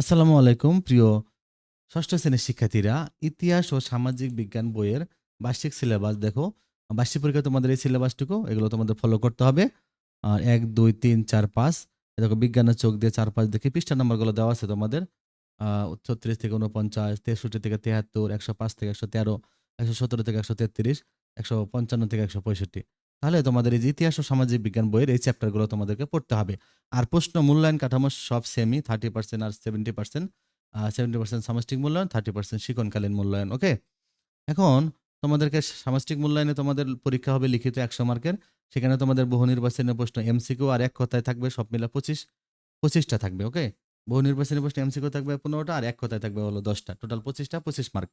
আসসালামু আলাইকুম, প্রিয় ষষ্ঠ শ্রেণির শিক্ষার্থীরা। ইতিহাস ও সামাজিক বিজ্ঞান বইয়ের বার্ষিক সিলেবাস দেখো। বার্ষিক পরীক্ষা তোমাদের এই সিলেবাসটুকু এগুলো তোমাদের ফলো করতে হবে। আর এক, দুই, তিন, চার, পাঁচ। দেখো, বিজ্ঞানের চোখ দিয়ে চার, পাঁচ দেখি পৃষ্ঠা নাম্বারগুলো দেওয়া আছে তোমাদের। ছত্রিশ থেকে উনপঞ্চাশ তেষট্টি থেকে তেহাত্তর একশো পাঁচ থেকে একশো তেরো, একশো সতেরো থেকে একশো তেত্রিশ, একশো পঞ্চান্ন থেকে একশো পঁয়ষট্টি। তাহলে তোমাদের এই ইতিহাস ও সামাজিক বিজ্ঞান বইয়ের এই চ্যাপ্টারগুলো তোমাদেরকে পড়তে হবে। আর প্রশ্ন মূল্যায়ন কাঠামো সব সেমই থার্টি পার্সেন্ট আর সেভেন্টি পার্সেন্ট সেভেন্টি পার্সেন্ট সামষ্টিক মূল্যায়ন থার্টি পার্সেন্ট শিকনকালীন মূল্যায়ন ওকে এখন তোমাদেরকে সামষ্টিক মূল্যায়নে তোমাদের পরীক্ষা হবে লিখিত একশো মার্কের। সেখানে তোমাদের বহু নির্বাচনের প্রশ্ন এমসিকিউ আর এক কথায় থাকবে, সব মিলে পঁচিশ, পঁচিশটা থাকবে ওকে বহু নির্বাচনী প্রশ্ন এমসিকিউ থাকবে পনেরোটা আর এক কথায় থাকবে হলো দশটা। টোটাল পঁচিশটা, পঁচিশ মার্ক।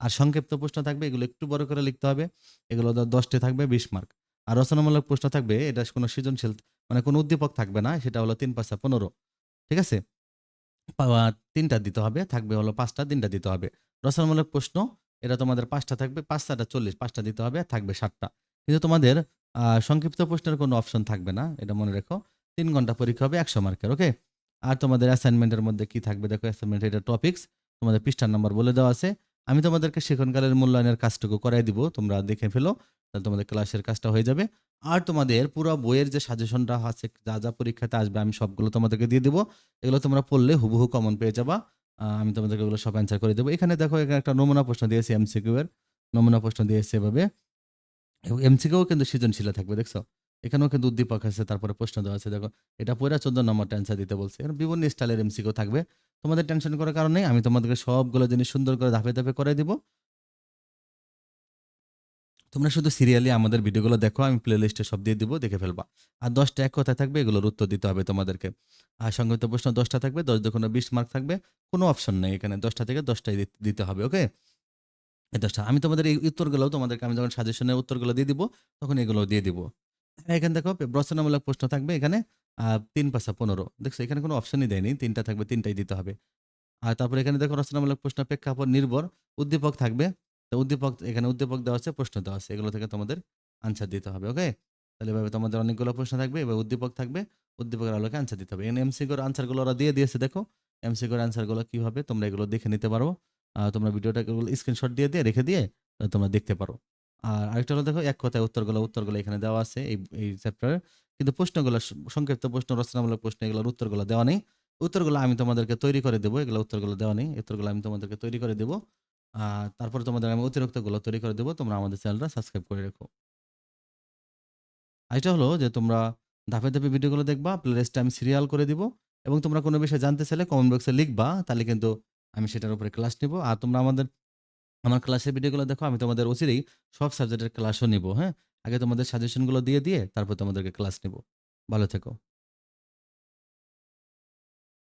আর সংক্ষিপ্ত প্রশ্ন থাকবে, এগুলো একটু বড় করে লিখতে হবে, এগুলো দশটি থাকবে, বিশ মার্ক। আর রচনামূলক প্রশ্ন থাকবে, এটা কোনো সৃজনশীল মানে কোনো উদ্দীপক থাকবে না, সেটা হলো তিন পাঁচটা পনেরো। ঠিক আছে? তিনটা দিতে হবে, থাকবে হলো পাঁচটা, তিনটা দিতে হবে। রচনামূলক প্রশ্ন, এটা তোমাদের পাঁচটা থাকবে পাঁচটা চল্লিশ, পাঁচটা দিতে হবে, থাকবে ষাটটা কিন্তু তোমাদের সংক্ষিপ্ত প্রশ্নের কোনো অপশন থাকবে না, এটা মনে রেখো। তিন ঘণ্টা পরীক্ষা হবে, একশো মার্কের, ওকে? আর তোমাদের অ্যাসাইনমেন্টের মধ্যে কি থাকবে? দেখো অ্যাসাইনমেন্ট এটা টপিক্স তোমাদের পৃষ্ঠার নাম্বার বলে দেওয়া আছে। আমি তোমাদেরকে সেখানকালের মূল্যায়নের কাজটুকু করাই দিব। তোমরা দেখে ফেলো, তাহলে তোমাদের ক্লাসের কাজটা হয়ে যাবে। আর তোমাদের পুরো বইয়ের যে সাজেশনটা আছে, যা যা পরীক্ষাতে আসবে, আমি সবগুলো তোমাদেরকে দিয়ে দেবো। এগুলো তোমরা পড়লে হুবহু কমন পেয়ে যাবা। আমি তোমাদেরকে এগুলো সব অ্যান্সার করে দেবো। এখানে দেখো, এখানে একটা নমুনা প্রশ্ন দিয়েছে এমসিকিউ এর। নমুনা প্রশ্ন দিয়েছে এভাবে। এবং এমসিকিউ কিন্তু সৃজনশীল থাকবে, দেখছ? এখানেও কিন্তু উদ্দীপক আছে, তারপরে প্রশ্ন দেওয়া আছে। দেখো, এটা পড়া চোদ্দ নম্বরটা অ্যান্সার দিতে বলছে। বিভিন্ন স্টাইলের এমসিকিউ থাকবে। তোমাদের টেনশন করার কারণ আমি তোমাদেরকে সবগুলো জিনিস সুন্দর করে ধাপে ধাপে করে দিব। তোমরা শুধু সিরিয়ালি আমাদের ভিডিওগুলো দেখো, আমি প্লে লিস্টে সব দিয়ে দিব, দেখে ফেলবা। আর দশটা এক কথায় থাকবে, এগুলোর উত্তর দিতে হবে তোমাদেরকে। আর সংগত প্রশ্ন, দশটা থাকবে, দশ দোকানে বিশ মার্ক থাকবে, কোনো অপশন নেই এখানে, দশটা থেকে দশটাই দিতে- হবে ওকে এই দশটা, আমি তোমাদের এই উত্তরগুলো তোমাদেরকে, আমি যখন সাজেশনের উত্তরগুলো দিয়ে দিব, তখন এগুলো দিয়ে দিব। এখানে দেখো রচনামূলক প্রশ্ন থাকবে এখানে তিন পাঁচা পনেরো। দেখছ এখানে কোনো অপশনই দেয়নি তিনটা থাকবে তিনটাই দিতে হবে। আর তারপরে এখানে দেখো রচনামূলক প্রশ্ন প্রেক্ষাপট নির্ভর উদ্দীপক থাকবে। তো উদ্দীপক এখানে উদ্দীপক দেওয়া আছে প্রশ্ন দেওয়া আছে এগুলো থেকে তোমাদের আনসার দিতে হবে ওকে তাহলে এভাবে তোমাদের অনেকগুলো প্রশ্ন থাকবে এবার উদ্দীপক থাকবে উদ্দীপকের আলোকে আনসার দিতে হবে। এখানে এমসিগোর আনসারগুলো ওরা দিয়ে দিয়েছে দেখো। এমসিগোর আনসারগুলো কি হবে তোমরা এগুলো দেখে নিতে পারো। আহ, তোমরা ভিডিওটা স্ক্রিনশট দিয়ে দিয়ে রেখে দিয়ে তোমরা দেখতে পারো। আর আরেকটা হলো দেখো এক কথায় উত্তরগুলো উত্তরগুলো এখানে দেওয়া আছে এই এই চ্যাপ্টারে কিন্তু প্রশ্নগুলো সংক্ষিপ্ত প্রশ্ন, রচনামূলক প্রশ্ন, এগুলোর উত্তরগুলো দেওয়া নেই। উত্তরগুলো আমি তোমাদেরকে তৈরি করে দেবো, এগুলো উত্তরগুলো দেওয়া নেই। উত্তরগুলো আমি তোমাদেরকে তৈরি করে দেবো। আর তারপরে তোমাদের আমি অতিরিক্তগুলো তৈরি করে দেবো, তোমরা আমাদের চ্যানেলটা সাবস্ক্রাইব করে রেখো। এটা হলো যে তোমরা ধাপে ধাপে ভিডিওগুলো দেখবা প্লেলিস্টে আমি সিরিয়াল করে দিব এবং তোমরা কোনো বিষয়ে জানতে চাইলে কমেন্ট বক্সে লিখবা, তাহলে কিন্তু আমি সেটার উপরে ক্লাস নিব। আর তোমরা আমাদের, আমার ক্লাসের ভিডিওগুলো দেখো, আমি তোমাদের অচিরেই সব সাবজেক্টের ক্লাসও নিব হ্যাঁ? আগে তোমাদের সাজেশনগুলো দিয়ে দিয়ে তারপর তোমাদেরকে ক্লাস নেব। ভালো থেকো।